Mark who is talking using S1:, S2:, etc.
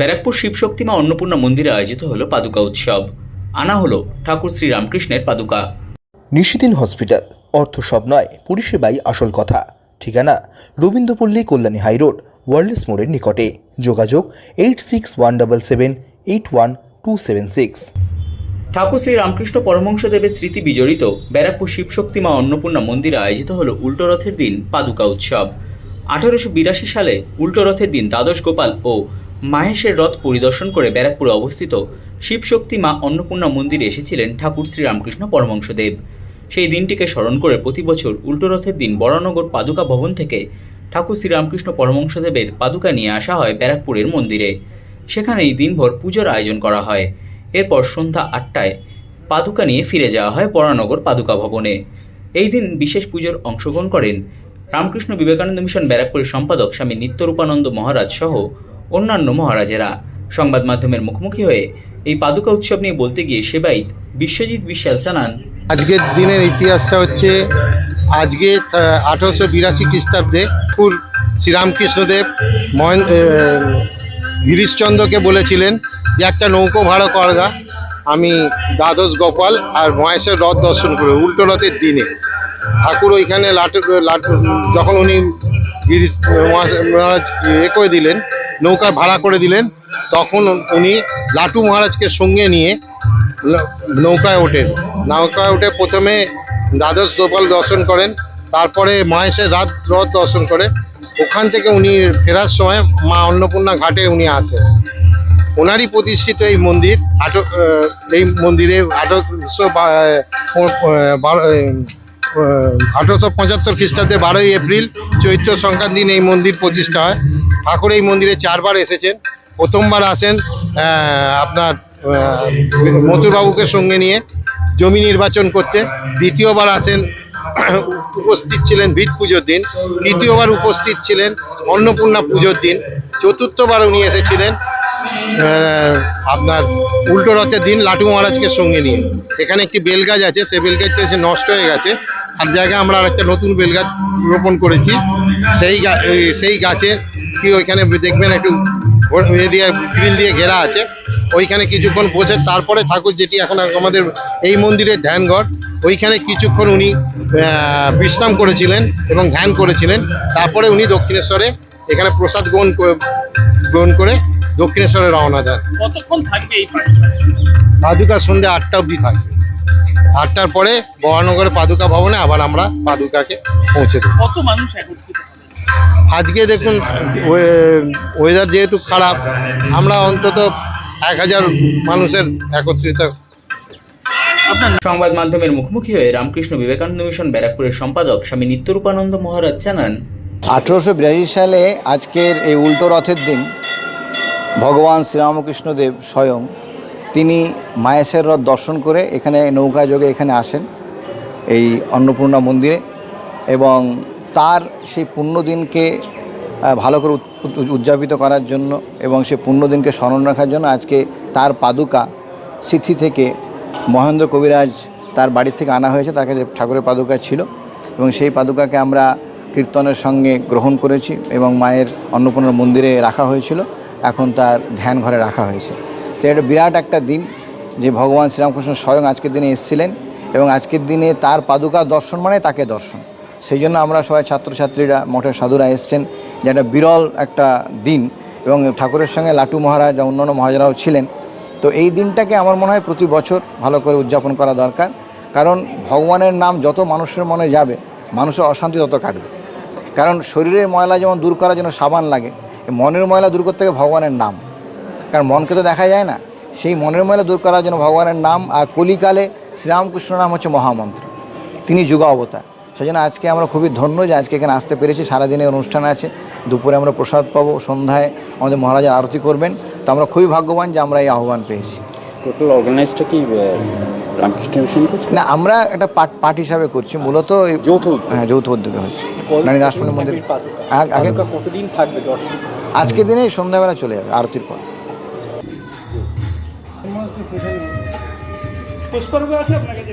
S1: ব্যারাকপুর শিবশক্তিমা অন্নপূর্ণা মন্দিরে আয়োজিত হলো পাদুকা উৎসব। আনা হলো ঠাকুর শ্রী রামকৃষ্ণের পাদুকা।
S2: নিশিদিন হসপিটাল অর্থ সব নয় পরিষেবাই আসল কথা। ঠিকানা রবীন্দ্রপল্লী কল্যাণী হাইরোড ওয়ার্ল্ডস মোড়ের নিকটে। যোগাযোগ eight six one double seven eight one two seven six.
S1: Thakur Shri Ramakrishna পরমহংসদেবের স্মৃতি বিজড়িত ব্যারাকপুর শিবশক্তিমা অন্নপূর্ণা মন্দিরে আয়োজিত হলো উল্টো রথের দিন পাদুকা উৎসব। আঠারোশো বিরাশি সালে উল্টো রথের দিন দ্বাদশ গোপাল ও মাহেশের রথ পরিদর্শন করে ব্যারাকপুরে অবস্থিত শিবশক্তি মা অন্নপূর্ণা মন্দিরে এসেছিলেন ঠাকুর শ্রী রামকৃষ্ণ পরমহংসদেব। সেই দিনটিকে স্মরণ করে প্রতি বছর উল্টো রথের দিন বরানগর পাদুকা ভবন থেকে ঠাকুর শ্রী রামকৃষ্ণ পরমহংসদেবের পাদুকা নিয়ে আসা হয় ব্যারাকপুরের মন্দিরে। সেখানেই দিনভর পুজোর আয়োজন করা হয়। এরপর সন্ধ্যা আটটায় পাদুকা নিয়ে ফিরে যাওয়া হয় বরানগর পাদুকা ভবনে। এই দিন বিশেষ পুজোর অংশগ্রহণ করেন রামকৃষ্ণ বিবেকানন্দ মিশন ব্যারাকপুরের সম্পাদক স্বামী নিত্যরূপানন্দ মহারাজ সহ অন্যান্য মহারাজেরা। সংবাদ মাধ্যমের মুখোমুখি হয়ে এই পাদুকা উৎসব নিয়ে বলতে গিয়ে সেবাইত বিশ্বজিৎ বিশ্বাস জানান,
S3: আজকের দিনের ইতিহাসটা হচ্ছে আজকে আঠারোশো বিরাশি খ্রিস্টাব্দে শ্রীরামকৃষ্ণদেব গিরিশচন্দ্রকে বলেছিলেন যে একটা নৌকো ভাড়া করগা আমি দ্বাদশ গোপাল আর মহেশের রথ দর্শন করব, উল্টো রথের দিনে। ঠাকুর ওইখানে লাটু লাটু, যখন উনি গিরিশ, মহারাজ এ করে দিলেন নৌকা ভাড়া করে দিলেন, তখন উনি লাটু মহারাজকে সঙ্গে নিয়ে নৌকায় ওঠেন। নৌকায় উঠে প্রথমে দ্বাদশ গোপাল দর্শন করেন, তারপরে মহেশের রাত রথ দর্শন করে। ওখান থেকে উনি ফেরার সময় মা অন্নপূর্ণা ঘাটে উনি আসেন। ওনারই প্রতিষ্ঠিত এই মন্দির আঠো এই মন্দিরে আঠারোশো আঠারোশো পঁচাত্তর খ্রিস্টাব্দে বারোই এপ্রিল চৈত্র সংক্রান্ত দিন এই মন্দির প্রতিষ্ঠা হয়। ঠাকুর এই মন্দিরে চারবার এসেছেন। প্রথমবার আসেন আপনার মথুরবাবুকে সঙ্গে নিয়ে জমি নির্বাচন করতে। দ্বিতীয়বার আসেন, উপস্থিত ছিলেন ভিত পুজোর দিন। তৃতীয়বার উপস্থিত ছিলেন অন্নপূর্ণা পুজোর দিন। চতুর্থবার উনি এসেছিলেন আপনার উল্টো রথের দিন লাটু মহারাজকে সঙ্গে নিয়ে। এখানে একটি বেলগাছ আছে, সেই বেলগাছটা এসে নষ্ট হয়ে গেছে। আর জায়গায় আমরা আর একটা নতুন বেলগাছ রোপণ করেছি। সেই সেই গাছে কি ওইখানে দেখবেন একটু ঘো- ইয়ে দিয়ে গ্রিল দিয়ে ঘেরা আছে। ওইখানে কিছুক্ষণ বসে তারপরে ঠাকুর যেটি এখন আমাদের এই মন্দিরের ধ্যানঘর ওইখানে কিছুক্ষণ উনি বিশ্রাম করেছিলেন এবং ধ্যান করেছিলেন। তারপরে উনি দক্ষিণেশ্বরে এখানে প্রসাদ গ্রহণ করে- গ্রহণ করে দক্ষিণেশ্বরে রওনা দেন।
S4: কতক্ষণ থাকবে এই পাদুকা
S3: সন্ধ্যে আটটা অবধি থাকবে আটটার পরে বরানগরে পাদুকা ভবনে আবার আমরা পাদুকাকে পৌঁছে দেবো।
S4: কত মানুষ একত্রিত?
S3: আজকে দেখুন ওয়েদার যেহেতু খারাপ আমরা অন্তত এক হাজার মানুষের একত্রিত।
S1: সংবাদ মাধ্যমের মুখোমুখি হয়ে রামকৃষ্ণ বিবেকানন্দ মিশন ব্যারাকপুরের সম্পাদক স্বামী নিত্যরূপানন্দ মহারাজ জানান
S5: আঠেরোশো বিরাশি সালে আজকের এই উল্টো রথের দিন ভগবান শ্রীরামকৃষ্ণদেব স্বয়ং তিনি মায়েশের রথ দর্শন করে এখানে নৌকা যোগে এখানে আসেন এই অন্নপূর্ণা মন্দিরে এবং তার সেই পুণ্যদিনকে ভালো করে উদ- উদ- উদযাপিত করার জন্য এবং সেই পুণ্যদিনকে স্মরণ রাখার জন্য আজকে তার পাদুকা সিথি থেকে মহেন্দ্র কবিরাজ তার বাড়ির থেকে আনা হয়েছে। তার কাছে ঠাকুরের পাদুকা ছিল এবং সেই পাদুকাকে আমরা কীর্তনের সঙ্গে গ্রহণ করেছি এবং মায়ের অন্নপূর্ণা মন্দিরে রাখা হয়েছিল। এখন তার ধ্যান ঘরে রাখা হয়েছে। তো এটা বিরাট একটা দিন যে ভগবান শ্রীরামকৃষ্ণ স্বয়ং আজকের দিনে এসেছিলেন এবং আজকের দিনে তার পাদুকা দর্শন মানে তাকে দর্শন। সেই জন্য আমরা সবাই ছাত্রছাত্রীরা মঠের সাধুরা এসছেন যে একটা বিরল একটা দিন এবং ঠাকুরের সঙ্গে লাটু মহারাজ অন্যান্য মহারাজারাও ছিলেন। তো এই দিনটাকে আমার মনে হয় প্রতি বছর ভালো করে উদযাপন করা দরকার। কারণ ভগবানের নাম যত মানুষের মনে যাবে, মানুষের অশান্তি তত কাটবে। কারণ শরীরের ময়লা যেমন দূর করার জন্য সাবান লাগে মনের ময়লা দূর করতে ভগবানের নাম। কারণ মনকে তো দেখা যায় না। সেই মনের ময়লা দূর করার জন্য ভগবানের নাম আর কলিকালে শ্রীরামকৃষ্ণ নাম হচ্ছে মহামন্ত্র। তিনি যুগা অবতার। সেই জন্য আজকে আমরা খুবই ধন্য যে আজকে এখানে আসতে পেরেছি। সারাদিনে অনুষ্ঠান আছে দুপুরে আমরা প্রসাদ পাবো সন্ধ্যায় আমাদের মহারাজার আরতি করবেন। তো আমরা খুবই ভাগ্যবান যে আমরা এই আহ্বান পেয়েছি।
S6: টোটাল অর্গানাইজটা কি রামকৃষ্ণ মিশন
S5: না আমরা একটা পার্ট পার্ট হিসাবে করছি। মূলত এই-
S6: যৌথ
S5: হ্যাঁ যৌথ উদ্যোগে হচ্ছে। নারী রাসমণি মন্দির। আগে
S6: কতদিন থাকবে দর্শন?
S5: আজকের দিনে সন্ধ্যাবেলা চলে যাবে আরতির পর।
S4: পুষ্পর্গ আছে আপনার কাছে?